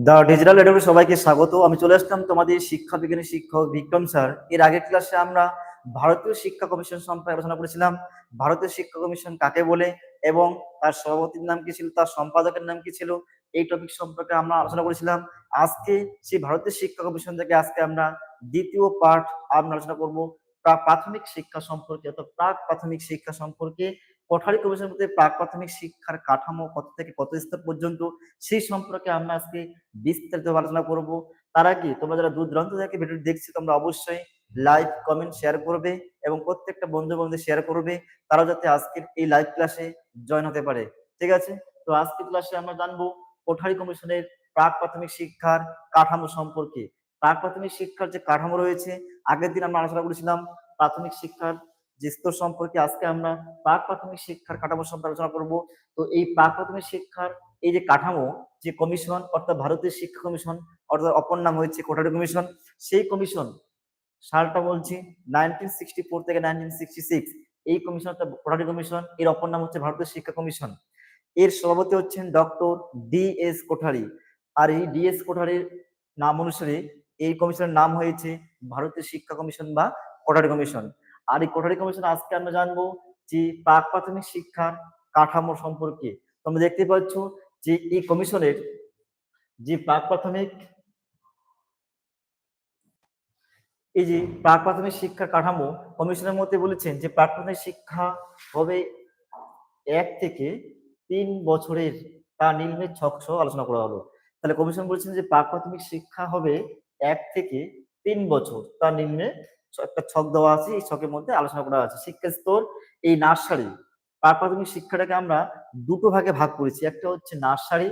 দা digital education সবাইকে স্বাগত। আমি চলে আসলাম তোমাদের শিক্ষা বিজ্ঞানের শিক্ষক বিক্রম স্যার। এর আগের ক্লাসে আমরা ভারতীয় শিক্ষা কমিশন সম্পর্কে আলোচনা করেছিলাম। ভারতীয় শিক্ষা কমিশন কাকে বলে এবং তার সভাপতির নাম কি ছিল, তার সম্পাদকের নাম কি ছিল, এই টপিক সম্পর্কে আমরা আলোচনা করেছিলাম। আজকে সেই ভারতীয় শিক্ষা কমিশন থেকে আজকে আমরা দ্বিতীয় পার্ট আমরা আলোচনা করব প্রা- প্রাথমিক শিক্ষা সম্পর্কে অর্থাৎ প্রাক প্রাথমিক শিক্ষা সম্পর্কে। কোঠারি কমিশন মধ্যে প্রাক প্রাথমিক শিক্ষার কাঠামো কত থেকে কত স্তর পর্যন্ত, সেই সম্পর্কে আমরা আজকে বিস্তারিত আলোচনা করব। তার আগে তোমরা যারা দূর দূরান্ত থেকে ভিডিও দেখছ, তোমরা অবশ্যই লাইক কমেন্ট শেয়ার করবে এবং প্রত্যেকটা বন্ধু বন্ধু শেয়ার করবে তারা যাতে আজকের এই লাইভ ক্লাসে জয়েন হতে পারে। ঠিক আছে? তো আজকের ক্লাসে আমরা জানব কোঠারি কমিশনের প্রাক প্রাথমিক শিক্ষার কাঠামো সম্পর্কে। প্রাক প্রাথমিক শিক্ষার যে কাঠামো রয়েছে, আগের দিন আমরা আলোচনা করেছিলাম প্রাথমিক শিক্ষার যে স্তর সম্পর্কে আজকে আমরা প্রাক প্রাথমিক শিক্ষার কাঠামো সম্পর্কে আলোচনা করব। তো এই প্রাক প্রাথমিক শিক্ষার এই যে কাঠামো, যে কমিশন, অর্থাৎ ভারতীয় শিক্ষা কমিশন, অর্থাৎ অপর নাম হয়েছে কোটারি কমিশন, সেই কমিশন সালটা বলছি নাইনটিন সিক্সটি ফোর থেকে নাইনটিন সিক্সটি সিক্স এই কমিশনটা কোটারি কমিশন, এর অপর নাম হচ্ছে ভারতীয় শিক্ষা কমিশন। এর সভাপতি হচ্ছেন ডক্টর ডি এস কোঠারি। আর এই ডি এস কোঠারির নাম অনুসারে এই কমিশনের নাম হয়েছে ভারতীয় শিক্ষা কমিশন বা কোটারি কমিশন। আর এই কোঠারি কমিশন আজকে আমরা জানব যে প্রাক প্রাথমিক শিক্ষার কাঠামো সম্পর্কে। তোমরা দেখতে পাচ্ছ যে এই কমিশনের যে প্রাক প্রাথমিক এই যে প্রাক প্রাথমিক শিক্ষা কাঠামো কমিশনের মধ্যে বলেছেন যে প্রাক প্রাথমিক শিক্ষা হবে এক থেকে তিন বছরের তা নিম্নের ছক সহ আলোচনা করা হলো তাহলে কমিশন বলেছেন যে প্রাক প্রাথমিক শিক্ষা হবে এক থেকে তিন বছর তা নিম্নে একটা ছক দেওয়া আছে, এই ছকের মধ্যে আলোচনা করা আছে। শিক্ষা স্তর, এই নার্সারি প্রাক প্রাথমিক শিক্ষাটাকে আমরা দুটো ভাগে ভাগ করেছি। একটা হচ্ছে নার্সারি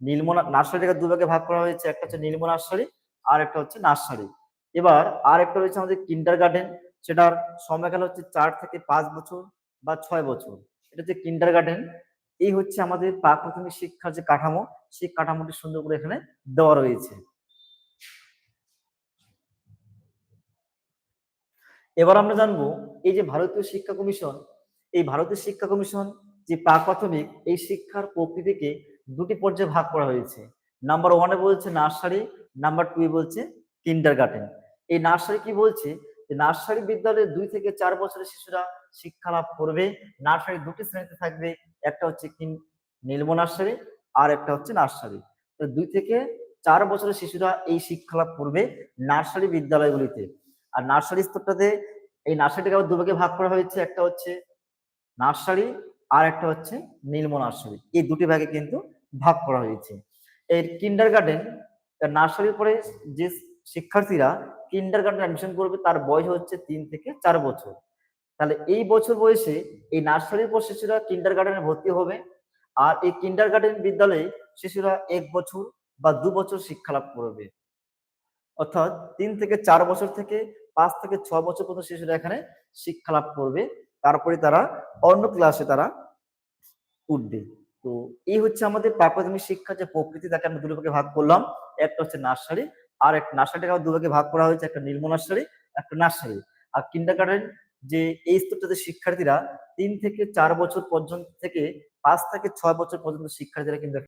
নীলম নার্সারিটাকে দু ভাগে করা হয়েছে। একটা হচ্ছে নীলম নার্সারি, আর একটা হচ্ছে নার্সারি। এবার আর একটা রয়েছে আমাদের কিন্ডার গার্ডেন, সেটার সময়কাল হচ্ছে চার থেকে পাঁচ বছর বা ছয় বছর। এটা হচ্ছে কিন্ডার গার্ডেন। এই হচ্ছে আমাদের প্রাথমিক শিক্ষার যে কাঠামো, সেই কাঠামোটি সুন্দর করে এখানে দেওয়া রয়েছে। এবার আমরা জানব এই যে ভারতীয় শিক্ষা কমিশন, এই ভারতীয় শিক্ষা কমিশন যে প্রাক প্রাথমিক এই শিক্ষার প্রকৃতিকে দুটি পর্যায়ে ভাগ করা হয়েছে। নাম্বার ওয়ানে বলছে নার্সারি নাম্বার টু বলছে কিন্ডার গার্ডেন এই নার্সারি কি বলছে? যে নার্সারি বিদ্যালয়ে দুই থেকে চার বছরের শিশুরা শিক্ষা লাভ করবে, নার্সারি দুটি শ্রেণীতে থাকবে, একটা হচ্ছে নীলম নার্সারি আর একটা হচ্ছে নার্সারি। দুই থেকে চার বছরের শিশুরা এই শিক্ষা লাভ করবে নার্সারি বিদ্যালয়গুলিতে। আর নার্সারি স্তরটাতে এই নার্সারিটাকে আবার দুভাগে ভাগ করা হয়েছে। একটা হচ্ছে নার্সারি আর একটা হচ্ছে নীলম নার্সারি। এই দুটি ভাগে কিন্তু ভাগ করা হয়েছে। এর কিন্ডার গার্ডেন নার্সারির পরে যে শিক্ষার্থীরা কিন্ডার গার্ডেন অ্যাডমিশন করবে, তার বয়স হচ্ছে তিন থেকে চার বছর। তাহলে এই বছর বয়সে এই নার্সারির পর শিশুরা কিন্ডার গার্ডেনে ভর্তি হবে আর এই কিন্ডার গার্ডেন বিদ্যালয়ে শিশুরা এক বছর বা দু বছর শিক্ষা লাভ করবে। অর্থাৎ তিন থেকে চার বছর থেকে পাঁচ থেকে ছ বছর পর্যন্ত শিশুরা এখানে শিক্ষা লাভ করবে। তারপরে তারা অন্য ক্লাসে তারা উঠবে। তো এই হচ্ছে আমাদের প্রাথমিক শিক্ষা যে প্রকৃতি, তাকে আমরা দুটো ভাগ করলাম। একটা হচ্ছে নার্সারি, আর একটা নার্সারিটাকে আবার দুভাগে ভাগ করা হয়েছে। একটা নীলম নার্সারি, একটা নার্সারি। আর কিন্ডার গার্ডেন যে এই স্তরটাতে শিক্ষার্থীরা তিন থেকে চার বছর পর্যন্ত থেকে পাঁচ থেকে ছয় বছর পর্যন্ত শিক্ষার্থীরা কিন্তু